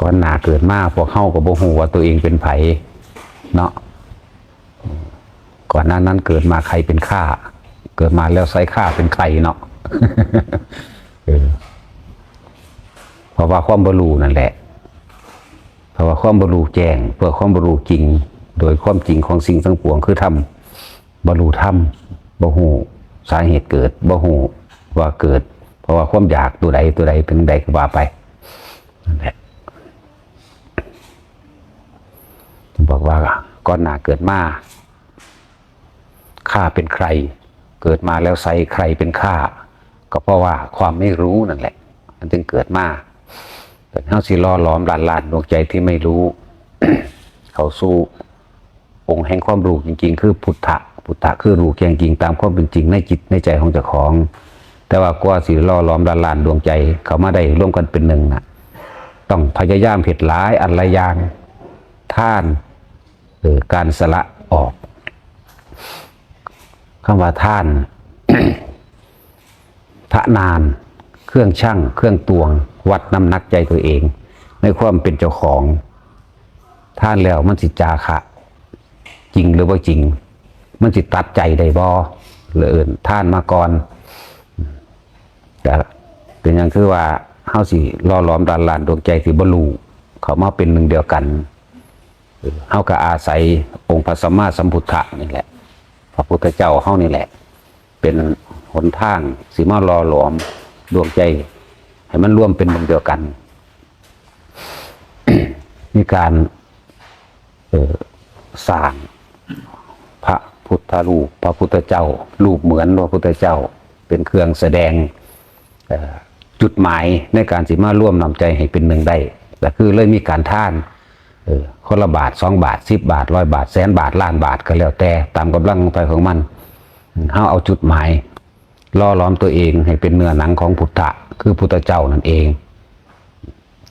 ก่อนหน้าเกิดมาพวกเฮาก็บ่ฮู้ว่าตัวเองเป็นไผเนาะก่อนหน้านั้นเกิดมาใครเป็นข้าเกิดมาแล้วไซข้าเป็นใครเนาะเพราะว่าความบรูนั่นแหละ เพราะว่าความบรูแจ้ง เพื่อความบรูจริง โดยความจริงของสิ่งทั้งปวงคือทำบรูทำบ่หูสาเหตุเกิดบ่หูว่าเกิด เพราะว่าความอยากตัวใดตัวใดเป็นใดก็ว่าไปนั่นแหละจึงบอก ว่าก่อนหน้าเกิดมาข้าเป็นใคร เกิดมาแล้วใส่ใครเป็นข้าก็เพราะว่าความไม่รู้นั่นแหละ มันจึงเกิดมาแต่เฮาสิล่อหลอมลานลานดวงใจที่ไม่รู้ เขาสู้องค์แห่งความรู้จริง ๆ คือพุทธะพุทธะคือรู้แจ้งจริงตามความเป็นจริงในจิตในใจของเจ้าของ แต่ว่ากว่าสิล่อล้อมละลานดวงใจ เขามาได้ร่วมกันเป็นหนึ่งนะต้องพยายามเผ็ดหลายอันละอยางท่านือการสละออกคำว่าท่านทะนาน เครื่องช่างเครื่องตวง วัดน้ำหนักใจตัวเอง ในความเป็นเจ้าของ ท่านแล้วมันสิจาคะ จริงหรือว่าจริง มันสิตัดใจได้บ่หรืออื่นท่านมาก่อนแต่เป็นอย่างคือว่าเฮาสิล่อล้อมดันลานดวงใจที่บ่รู้เขามาเป็นหนึ่งเดียวกัน เฮาก็อาศัยองค์พระสัมมาสัมพุทธะนี่แหละ พระพุทธเจ้าเฮานี่แหละ เป็นหนทางสิมาล่อหลอมดวงใจ ให้มันร่วมเป็นหนึ่งเดียวกัน มีการสร้างพระพุทธรูป พระพุทธเจ้า รูปเหมือนพระพุทธเจ้า เป็นเครื่องแสดงจุดหมายในการสิมาร่วมนำใจให้เป็นหนึ่งได้แต่คือเลยมีการท่าน เออคนละบาทสองบาทสิบบาทร้อยบาทแสนบาทล้านบาทก็แล้วแต่ตามกำลังไปของมันเฮาเอาจุดหมายล่อล้อมตัวเองให้เป็นเนื้อหนังของพุทธะคือพุทธเจ้านั่นเอง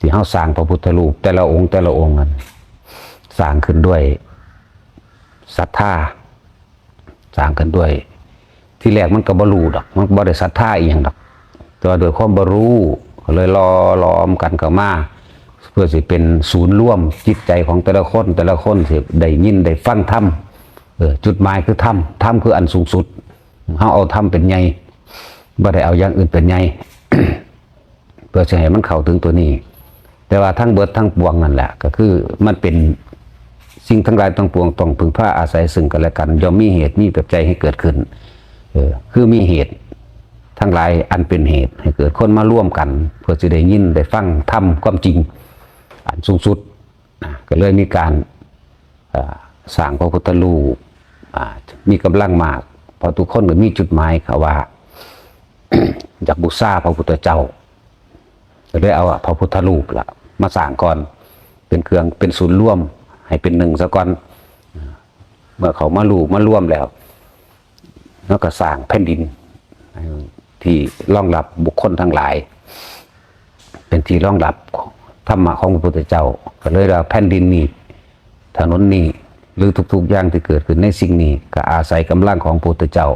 ที่เฮาสร้างพระพุทธรูปแต่ละองค์แต่ละองค์นั้นสร้างขึ้นด้วยศรัทธาสร้างกันด้วย ที่แรกมันก็บรูดอก มันบ่ได้ศรัทธาอีหยังดอกแต่ว่าโดยความบรู้ก็เลยรอล้อมกันเข้ามา เพื่อสิเป็นศูนย์ร่วมจิตใจของแต่ละคนแต่ละคนสิได้ยินได้ฟังธรรมเออจุดหมายคือธรรมธรรมคืออันสูงสุดเฮาเอาธรรมเป็นใหญ่บ่ได้เอาอย่างอื่นเป็นใหญ่เพื่อจะให้มันเข้าถึงตัวนี้ แต่ว่าทั้งเบิดทั้งปวงนั่นแหละ ก็คือมันเป็นสิ่งทั้งหลายทั้งปวงต้องพึงพาอาศัยซึ่งกันและกันย่อมมีเหตุมีปัจจัยให้เกิดขึ้น เออคือมีเหตุทั้งหลายอันเป็นเหตุ ให้เกิดคนมาร่วมกัน เพื่อจะได้ยินได้ฟังทำความจริง อันสูงสุดนะก็เลยมีการเอ่อสร้างพระพุทธรูปมีกำลังมากเพราะทุกคนก็มีจุดหมายเขาว่าอยากบูชาพระพุทธเจ้าก็เลยเอาพระพุทธรูปละมาสร้างก่อนเป็นเครื่องเป็นศูนย์ร่วม ให้เป็นหนึ่งซะก่อนเมื่อเขามาลูมาร่วมแล้วแล้วก็สร้างแผ่นดิน ที่รองรับบุคคลทั้งหลาย เป็นที่รองรับ ธรรมะของพระพุทธเจ้า ก็เลยว่าแผ่นดินนี้ถนนนี้หรือทุกๆอย่างที่เกิดขึ้นในสิ่งนี้ ก็อาศัยกำลังของพระพุทธเจ้า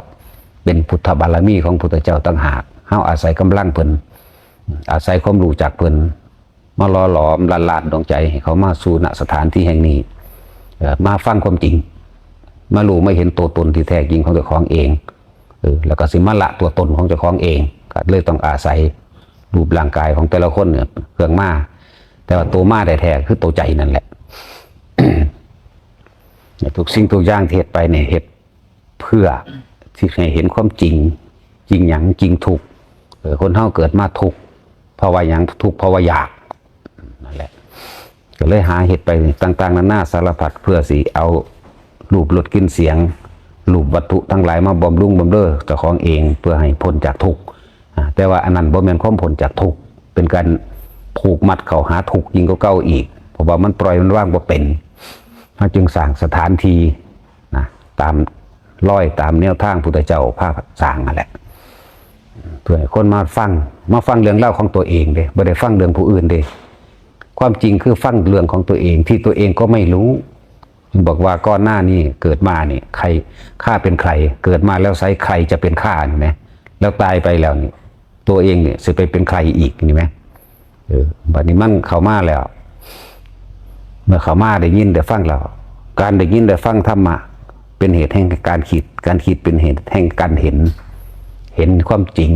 เป็นพุทธบารมีของพระพุทธเจ้าต่างหากเฮาอาศัยกำลังเพิ่นอาศัยความรู้จากเพิ่นมาล่อหลอมละลานดวงใจให้เขามาสู่ณสถานที่แห่งนี้มาฟังความจริง มารู้ไม่เห็นตัวตนที่แท้จริงของเจ้าของเองเออแล้วก็สิมาละตัวตนของเจ้าของเองก็เลยต้องอาศัยรูปร่างกายของแต่ละคนเนี่ยเครื่องมา แต่ว่าตัวมาแท้คือตัวใจนั่นแหละทุกสิ่งทุกอย่างเฮ็ดไปเนี่ยเฮ็ดเพื่อที่ให้เห็นความจริง จริงหยังจริงถูกเออคนเฮาเกิดมาทุกเพราะว่าหยังทุกเพราะว่าอยากนั่นแหละก็เลยหาเหตุไปต่างๆนานาสารพัดเพื่อสิเอารูปลดกินเสียงรูปวัตถุทั้งหลายมาบำรุงบำเรอเจ้าของเองเพื่อให้พ้นจากทุกข์แต่ว่าอันนั้นบ่แม่นความพ้นจากทุกข์เป็นการ ผูกมัดเขาหาทุกยิงก็เก่าอีกเพราะว่ามันปล่อยมันว่างบ่เป็นเขาจึงสร้างสถานทีนะตามร้อยตามแนวทางพุทธเจ้าพาสร้างนั่นแหละเพื่อให้คนมาฟังมาฟังเรื่องเล่าของตัวเองเด้บ่ได้ฟังเรื่องผู้อื่นเด้ความจริงคือฟังเรื่องของตัวเองที่ตัวเองก็ไม่รู้บอกว่าก่อนหน้านี้เกิดมานี่ใครข้าเป็นใคร เกิดมาแล้วไซใครจะเป็นข้านี่ไหมแล้วตายไปแล้วนี่ตัวเองเนี่ยจะไปเป็นใครอีกนี่ไหม เออบัดนี้มันเข้ามาแล้ว เมื่อเขามาได้ยินได้ฟังแล้วการได้ยินได้ฟังธรรมะเป็นเหตุแห่งการคิด การคิดเป็นเหตุแห่งการเห็น เห็นความจริง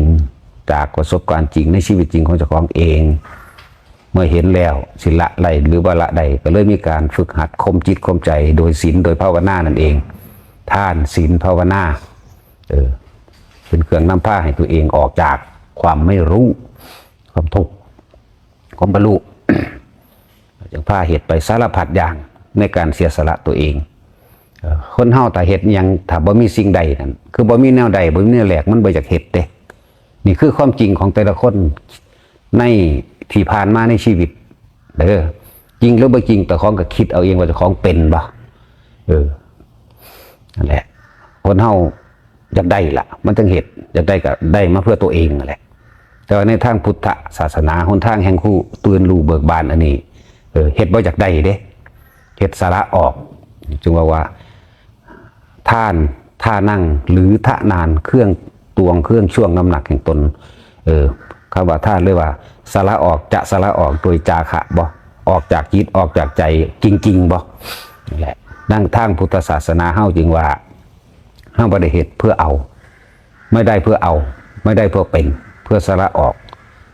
จากประสบการณ์จริงในชีวิตจริงของเจ้าของเอง เมื่อเห็นแล้วสิละไรหรือว่าละใดก็เลยมีการฝึกหัดคมจิตคมใจ โดยศีลโดยภาวนานั่นเอง ท่านศีลภาวนาเออเป็นเครื่องนำผ้าให้ตัวเองออกจากความไม่รู้ความทุกข์ ความบรรลุจึงพาเหตุไปสารพัดอย่างในการเสียสละตัวเอง คนเฮาแต่เหตุยังถ้าบ่มีสิ่งใดนั่นคือบ่มีแนวใดบ่มีแนวแหลกมันบ่จากเหตุเด้นี่คือความจริงของแต่ละคนในที่ผ่านมาในชีวิตเด้อจริงหรือบ่จริงแต่ของก็คิดเอาเองว่าจะของเป็นบ่เออนั่นแหละคนเฮาอยากได้ล่ะมันจึงเหตุอยากได้ก็ได้มาเพื่อตัวเองนั่นแหละ แต่ว่าในทางพุทธศาสนาหนทางแห่งคู่ตื่นรู้เบิกบานอันนี้เออเฮ็ดบ่จากได้เด้เฮ็ดสาระออกจึงว่าว่าท่านท่านั่งหรือท่านานเครื่องตวงเครื่องช่วงน้ำหนักแห่งตน เออคำว่าท่านเรียกว่าสาระออกจะสาระออกโดยจาขะบ่ออกจากจิตออกจากใจจริงๆบ่นี่แหละนั่งทางพุทธศาสนาเฮาจึงว่าเฮาบ่ได้เฮ็ดเพื่อเอา ไม่ได้เพื่อเอา ไม่ได้เพื่อเป็น เพื่อสละออก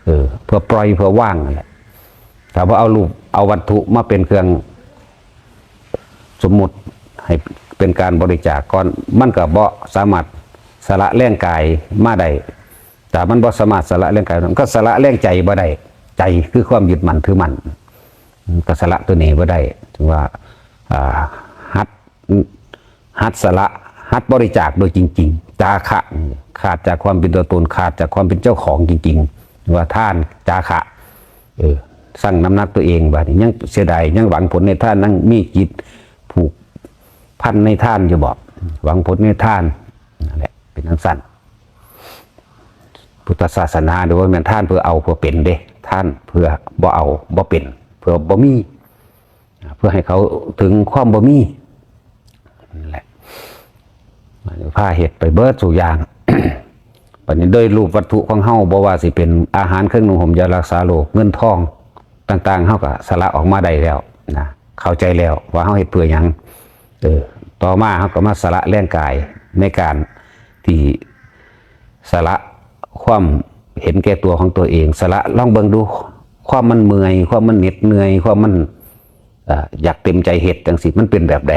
เออเพื่อปล่อยเพื่อว่างนั่นแหละแต่ว่าเอารูปเอาวัตถุมาเป็นเครื่องสมมุติให้เป็นการบริจาคก่อนมันก็บ่สามารถสละแรงกายมาได้แต่มันบ่สามารถสละแรงกายมันก็สละแรงใจบ่ได้ใจคือความยึดมั่นถือมั่นก็สละตัวนี้บ่ได้ถึงว่าอ่าหัดหัดสละหัดบริจาคโดยจริง ๆ จาคะ ขาดจากความเป็นตัวตนขาดจากความเป็นเจ้าของจริงๆ ว่าท่านจาคะเออสั่งน้ำหนักตัวเองบาดนี้ยังเสียดายยังหวังผลในท่านนั่งมีจิตผูกพันในท่านอยู่บอก หวังผลในท่านนั่นแหละเป็นทั้งสั้นพุทธศาสนาหรือว่าแมันท่านเพื่อเอาเพื่อเป็นเด้ท่านเพื่อบ่เอาบ่เป็น เพื่อบ่มีเพื่อให้เขาถึงความบ่มีนั่นแหละผ้าเห็ดไปเบิดสู่อย่าง ปัจจุบันโดยรูปวัตถุของเฮาบ่ว่าสิเป็นอาหารเครื่องนุ่งห่มยารักษาโรคเงินทองต่างๆเฮาก็สละออกมาได้แล้วนะเข้าใจแล้วว่าเฮาเฮ็ดเพื่อหยังเออต่อมาเฮาก็มาสละแรงกายในการที่สละความเห็นแก่ตัวของตัวเอง สละลองเบิ่งดู ความมันเมื่อย ความมันเหน็ดเหนื่อย ความมันอยากเต็มใจเฮ็ดจังสิมันเป็นแบบใด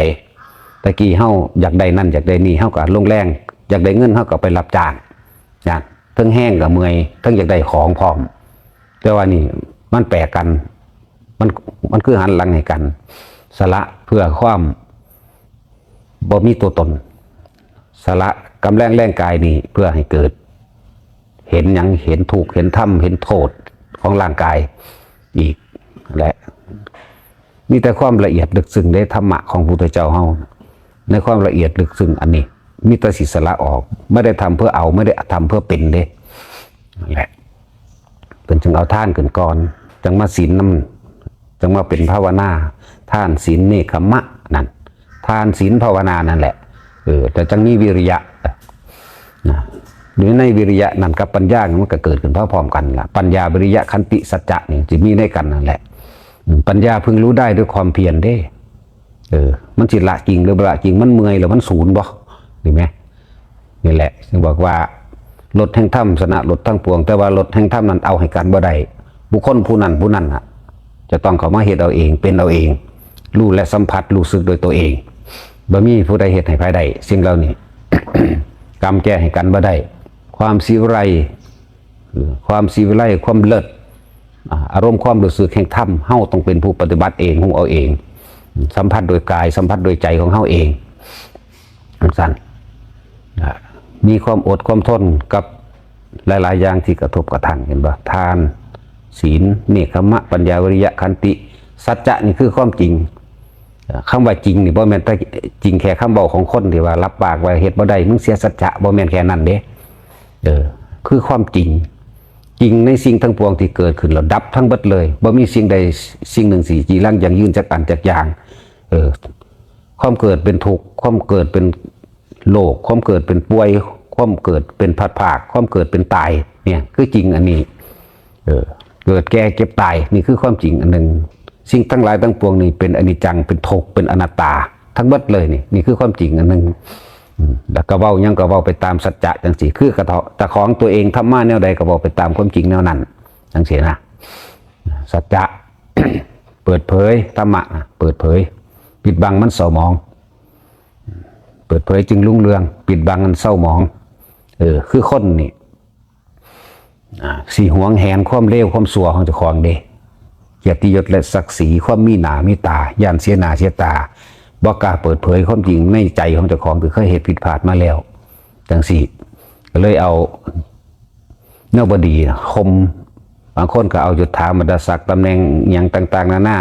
ตะกี้เฮาอยากได้นั่นอยากได้นี่เฮาก็ลงแรง อยากได้เงินเฮาก็ไปรับจ้างนะทั้งแห้งกับเมื่อยทั้งอยากได้ของพร้อม แต่ว่านี่มันแปลกกัน มันมันคือหันหลังให้กัน สละเพื่อความบ่มีตัวตน สละกำแรงแรงกายนี่เพื่อให้เกิด เห็นหยังเห็นถูกเห็นธรรมเห็นโทษของร่างกายอีกและ มีแต่ความละเอียดลึกซึ้งในธรรมะของพระพุทธเจ้าเฮาในความละเอียดลึกซึ้งอันนี้ มีแต่สิสละออก ไม่ได้ทำเพื่อเอาไม่ได้ทำเพื่อเป็นเด้นั่นแหละเป็นจึงเอาท่านขึ้นก่อน จังมาศีลน้ำจังมาเป็นภาวนา ท่านศีลเนคขมะนั่นท่านศีลภาวนานั่นแหละเออแต่จังมีวิริยะนะหรือในวิริยะนั่นกับปัญญามันก็เกิดขึ้นพร้อมกันล่ะปัญญาวิริยะขันติสัจจะนี่จะมีในกันนั่นแหละ ปัญญาพึงรู้ได้ด้วยความเพียรเด้ เออ มันจิละจริงหรือละจริงมันเมื่อยหรือมันศูนย์บ่ ดีไหมนี่แหละจึงบอกว่ารถแห่งถ้ำสนะรถทั้งปวง แต่ว่ารถแห่งถ้ำนั้นเอาให้กันบ่ได้บุคคลผู้นั้นผู้นั้นอะจะต้องเขามาเหตุเอาเองเป็นเอาเองรู้และสัมผัสรู้สึกโดยตัวเองบ่มีผู้ใดเหตุให้ภายใดสิ่งเหล่านี้กรรมแก้ให้กันบ่ได้ ความสีวไรความสีวไลความเลิศอารมณ์ความรู้สึกแห่งธรรมเฮาต้องเป็นผู้ปฏิบัติเองของเอาเอง สัมผัสโดยกายสัมผัสโดยใจของเฮาเองสั้น มีความอดความทนกับหลาย ๆ อย่างที่กระทบกระทั่งเห็นบ่ทาน ศีลเนคขมะ ปัญญาวิริยะขันติ สัจจะนี่คือความจริงอ่าว่าจริงนี่บ่แม่นแต่จริงแค่คำบอกของคนที่ว่า รับปากว่าเฮ็ดบ่ได้มึงเสียสัจจะบ่แม่นแค่นั้นเด้เออคือความจริง จริงในสิ่งทั้งปวงที่เกิดขึ้นแล้วดับทั้งเบิดเลยบ่มีสิ่งใดสิ่งหนึ่งสี่จีรังอย่างยืนจากอันจากอย่างเออความเกิดเป็นทุกข์ความเกิดเป็น โรคความเกิดเป็นป่วย ความเกิดเป็นผัดผากความเกิดเป็นตายเนี่ยคือจริงอันนี้ เออเกิดแก่เก็บตายนี่คือความจริงอันหนึ่งสิ่งทั้งหลายทั้งปวงนี่เป็นอนิจจังเป็นทุกเป็นอนัตตา ทั้งหมดเลยนี่นี่คือความจริงอันหนึ่งแล้วก็เว้ายังก็เว้าไปตามสัจจะจังสีคือกระเทาะแต่ของตัวเองธรรมะแนวใดก็บอกไปตามความจริงแนวนั้นจังสีนะสัจจะเปิดเผยธรรมะเปิดเผย ปิดบังมันเศร้ามอง ปิดเผยจึงรุ่งเรือง ปิดบังมันเศร้าหมอง เออ คือคนนี่สีหวงแหนความเลวความสัวของเจ้าของเด้เกียรติยศและศักดิ์ศรีความมีหนามีตาย่านเสียหนาเสียตาบอกกล้าเปิดเผยความจริงในใจของเจ้าของคือเคยเหตุผิดพลาดมาแล้วจังสี่ก็เลยเอาเนื้อบดีคมบางคนก็เอาจุดถามมาดาศักดิ์ตำแหน่งอย่างต่าง ๆ นานา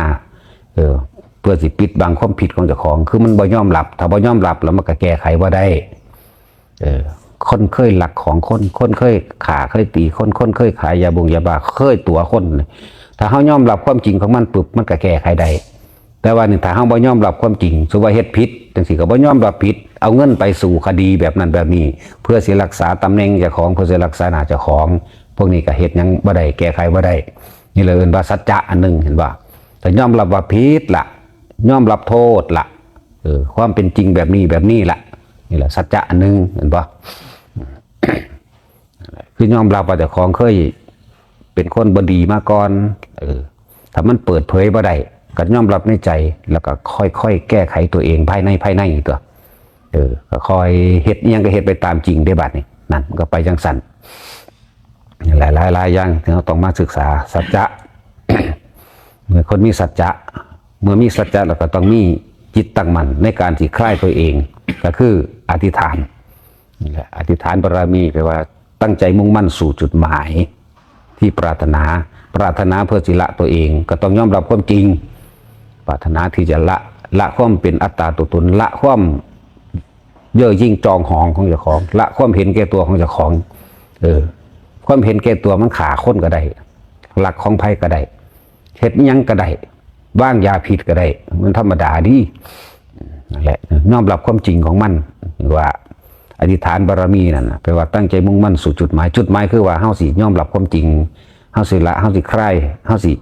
เออ เพื่อสิปิดบังความผิดของเจ้าของ คือมันบ่ยอมรับ ถ้าบ่ยอมรับแล้วมันก็แก้ไขว่าได้ เออคนเคยหลักของคนคนเคยขาเคยตีคนคนเคยขายยาบงยาบาเคยตัวคน ถ้าเฮายอมรับความจริงของมันปุ๊บมันก็แก้ไขได้แต่ว่าหนึ่งถ้าเฮาบ่ยอมรับความจริงสุว่าเฮ็ดผิดจังซี่ก็บ่ยอมรับผิด เอาเงินไปสู่คดีแบบนั้นแบบนี้ เพื่อสิรักษาตำแหน่งเจ้าของเพื่อสิรักษาหน้าเจ้าของ พวกนี้ก็เฮ็ดยังบ่ได้แก้ไขบ่ได้นี่เลยเอิ้นว่าสัจจะอันหนึงเห็นบ่แต่ยอมรับว่าผิดละ ยอมรับโทษละเออความเป็นจริงแบบนี้แบบนี้ละนี่แหละสัจจะอันหนึงเห็นบ่คือยอมรับว่าเจ้าของเคยเป็นคนบดีมาก่อนเออถ้ามันเปิดเผยบ่ได้ก็ยอมรับในใจแล้วก็ค่อยๆแก้ไขตัวเองภายในภายในอีกตัวเออก็คอยเฮ็ดยังก็เฮ็ดไปตามจริงได้บัดนี้นั่นก็ไปจังสันหลายหลายหลายอย่างที่เราต้องมาศึกษาสัจจะเมื่อคนมีสัจจะ เมื่อมีสัจจะแล้วก็ต้องมีจิตตั้งมั่นในการที่คลายตัวเอง ก็คืออธิษฐานอธิษฐานบารมีแปลว่าตั้งใจมุ่งมั่นสู่จุดหมาย ที่ปรารถนาปรารถนาเพื่อสิละตัวเอง ก็ต้องยอมรับความจริง ปรารถนาที่จะละละความเป็นอัตตาตัวตนละความเย่อยิ่งจองหองของเจ้าของ ละความเห็นแก่ตัวของเจ้าของ เออ ความเห็นแก่ตัวมันขาค้นก็ได้หลักของไพ่ก็ได้เฮ็ดยังก็ได้ ว่างยาผิดก็ได้ มันธรรมดาดีนั่นแหละยอมรับความจริงของมันว่าอธิษฐานบารมีนั่นนะแปลว่าตั้งใจมุ่งมั่นสู่จุดหมายจุดหมายคือว่าเฮาสิยอมรับความจริงเฮาสิละเฮาสิใคร่เฮาสิ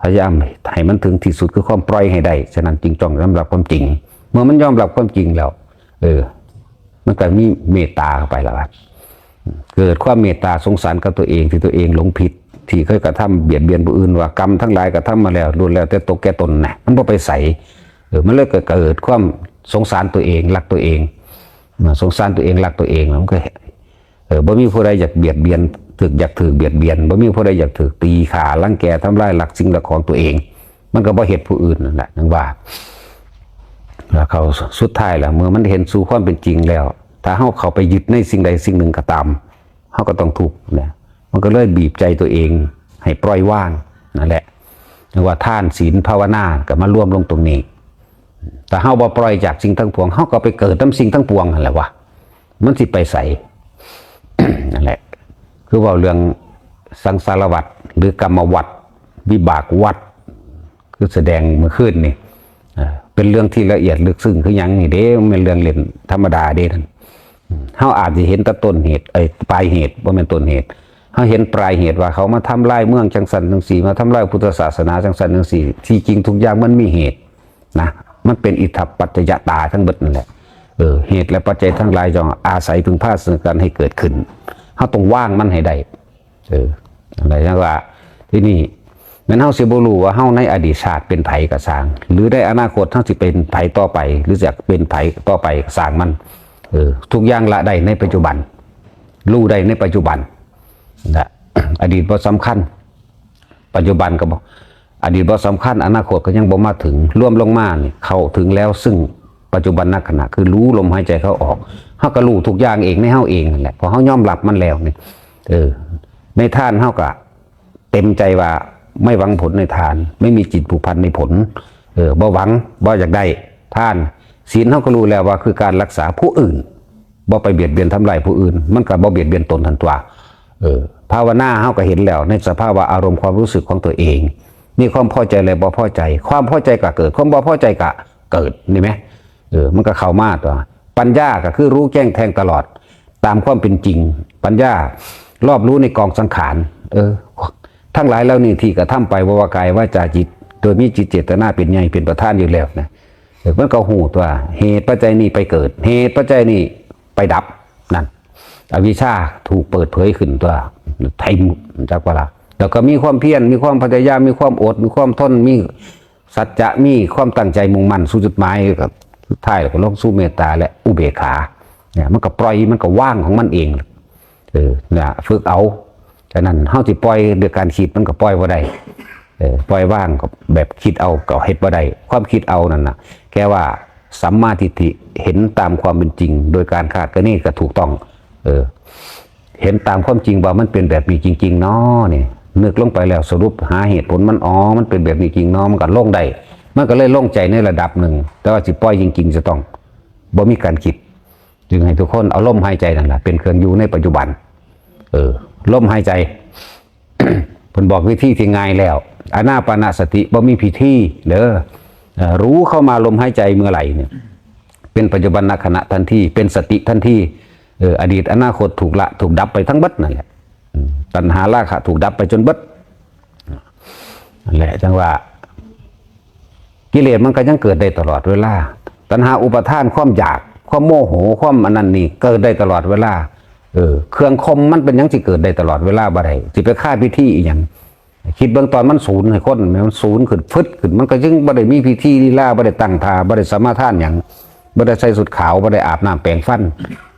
พยายามให้มันถึงที่สุดคือความปล่อยให้ได้ฉะนั้นจริงจ้องยอมรับความจริง เมื่อมันยอมรับความจริงแล้ว เออ มันก็มีเมตตาเข้าไปแล้วครับเกิดความเมตตาสงสารกับตัวเองที่ตัวเองหลงผิด ที่เคยกระทำเบียดเบียนผู้อื่นว่ากรรมทั้งหลายกระทำมาแล้วรุนแล้วแต่ตกแก่ตนนะมันบ่ไปใส่เออมันเลยเกิดเกิดความสงสารตัวเองรักตัวเองสงสารตัวเองรักตัวเองแล้วมันก็เออบ่มีผู้ใดอยากเบียดเบียนถึกอยากถือเบียดเบียนบ่มีผู้ใดอยากถือตีขาลังแกทำลายหลักสิ่งหลักของตัวเอง มันก็บ่เหตุผู้อื่นนั่นแหละนังว่าแล้วเขาสุดท้ายแล้วเมื่อมันเห็นสู่ความเป็นจริงแล้ว ถ้าเฮาเข้าไปยึดในสิ่งใดสิ่งหนึ่งก็ตามเฮาก็ต้องทุกข์เนี่ย มันก็เลยบีบใจตัวเอง ให้ปล่อยว่างนั่นแหละเรียกว่าท่านศีลภาวนาก็มาร่วมลงตรงนี้ แต่เฮาบ่ปล่อยจากสิ่งทั้งปวงเฮาก็ไปเกิดน้ำสิ่งทั้งปวงนั่นแหละวะมันสิไปใส่นั่นแหละ คือว่าเรื่องสังสารวัตรหรือกรรมวัตรวิบากวัตรคือแสดงเมื่อคืนนี่เป็นเรื่องที่ละเอียดลึกซึ้งคือยังนี่เด้มันเป็นเรื่องเล่นธรรมดาเด้ท่านเฮาอาจจะเห็นแต่ต้นเหตุเอ้ปลายเหตุบ่แม่นต้นเหตุ เฮาเห็นปลายเหตุว่าเขามาทำลายเมืองจังสันจังสีมาทำลายพุทธศาสนาจังสันจังสีที่จริงทุกอย่างมันมีเหตุนะมันเป็นอิทธปัจจยตาทั้งเบิดนั่นแหละเออเหตุและปัจจัยทั้งหลายจองอาศัยพึงพาซึ่งกันให้เกิดขึ้นเฮาต้องว่างมันให้ได้เอออะไรนะว่าที่นี่นั้นเฮาสิบ่รู้ว่าเฮาในอดีตชาติเป็นไผก็สร้าง หรือในอนาคตเฮาสิเป็นไผต่อไป หรือจะเป็นไผต่อไปก็สร้างมันเออทุกอย่างละได้ในปัจจุบัน รู้ได้ในปัจจุบัน นะอดีตบ่สำคัญ ปัจจุบันก็บ่อดีตบ่สำคัญ อนาคตก็ยังบ่มาถึงร่วมลงมานี่เข้าถึงแล้วซึ่งปัจจุบันนักขณะคือรู้ลมหายใจเขาออกเฮาก็รู้ทุกอย่างเองในเฮาเองนั่นแหละพอเฮายอมรับมันแล้วนี่เออในท่านเฮาก็เต็มใจว่าไม่หวังผลในทาน ไม่มีจิตผูกพันในผล เออบ่หวังบ่อยากได้ท่านศีลเขาก็รู้แล้วว่าคือการรักษาผู้อื่นบ่ไปเบียดเบียนทำลายผู้อื่น มันก็บ่เบียดเบียนตนทันตัวเออ ภาวนาเขาก็เห็นแล้ว ในสภาวะอารมณ์ความรู้สึกของตัวเอง มีความพอใจและบ่พอใจ ความพอใจก็เกิด ความบ่พอใจก็เกิดนี่ไหมเออมันก็เข้ามาตัวปัญญาก็คือรู้แจ้งแทงตลอด ตามความเป็นจริง ปัญญารอบรู้ในกองสังขารเออ ทั้งหลายแล้วนี่ที่กระทำไปว่าว่ากายว่าจาจิต โดยมีจิตเจตนาเป็นใหญ่เป็นประธานอยู่แล้วนะเออมันก็หูตัวเหตุปัจจัยนี้ไปเกิด เหตุปัจจัยนี้ไปดับนั่นอวิชชาถูกเปิดเผยขึ้นตัว ไทยจากว่าละแล้วก็มีความเพียรมีความพยายามมีความอดมีความทนมีสัจจะมีความตั้งใจมุ่งมั่นสู่จุดหมายกับสุดท้ายแล้วก็ลงสู่เมตตาและอุเบกขาเนี่ยมันก็ปล่อยมันก็ว่างของมันเองเออเนี่ยฝึกเอาฉะนั้นเฮาสิปล่อยด้วยการคิดมันก็ปล่อยบ่ได้เออปล่อยว่างก็แบบคิดเอาก็เฮ็ดบ่ได้ความคิดเอานั่นน่ะแค่ว่าสัมมาทิฏฐิเห็นตามความเป็นจริง โดยการคาดคะเนก็ถูกต้อง เออ เห็นตามความจริงว่ามันเป็นแบบนี้จริงๆเนาะนี่นึกลงไปแล้วสรุปหาเหตุผลมันอ๋อมันเป็นแบบนี้จริงเนาะมันก็โล่งได้มันก็เลยโล่งใจในระดับหนึ่ง แต่ว่าสิปล่อยจริงๆจะต้องบ่มีการคิด จึงให้ทุกคนเอาลมหายใจนั่นแหละเป็นเครื่องอยู่ในปัจจุบัน เออลมหายใจเพิ่นบอกวิธีที่ง่ายแล้วอานาปานาสติบ่มีพิธีเด้อเอ่อรู้เข้ามาลมหายใจเมื่อไหร่เนี่ยเป็นปัจจุบันขณะทันทีเป็นสติทันที เอออดีตอนาคตถูกละถูกดับไปทั้งบัดนั่นแหละตัณหาราคะถูกดับไปจนบัดนั่นแหละจังว่า กิเลสมันก็ยังเกิดได้ตลอดเวลา ตัณหาอุปทานความอยาก ความโมโหความอันนั้นนี่เกิดได้ตลอดเวลาเออเครื่องคมมันเป็นยังสิเกิดได้ตลอดเวลาบ่ได้สิไปฆ่าพิธีอีหยังคิดเบื้องตอนมันศูนย์ให้คนมันศูนย์ขึ้นฟึดขึ้นมันก็ยังบ่ได้มีพิธีลีลาบ่ได้ตั้งท่าบ่ได้สมาทานหยังบ่ได้ใส่สุดขาวบ่ได้อาบน้ำแปรงฟัน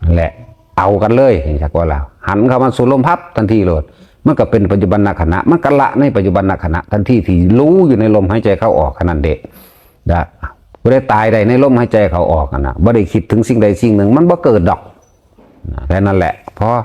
นั่นแหละ เอากันเลยจากว่าแล้วหันเข้ามาสู่ลมพับทันทีเลยมันก็เป็นปัจจุบันขณะมันก็ละในปัจจุบันขณะทันทีที่รู้อยู่ในลมหายใจเข้าออกขนาดเด็กนะบ่ได้ตายใดในลมหายใจเขาออกนะนะบ่ได้คิดถึงสิ่งใดสิ่งหนึ่ง มันบ่เกิดดอกแค่นั้นแหละเพราะ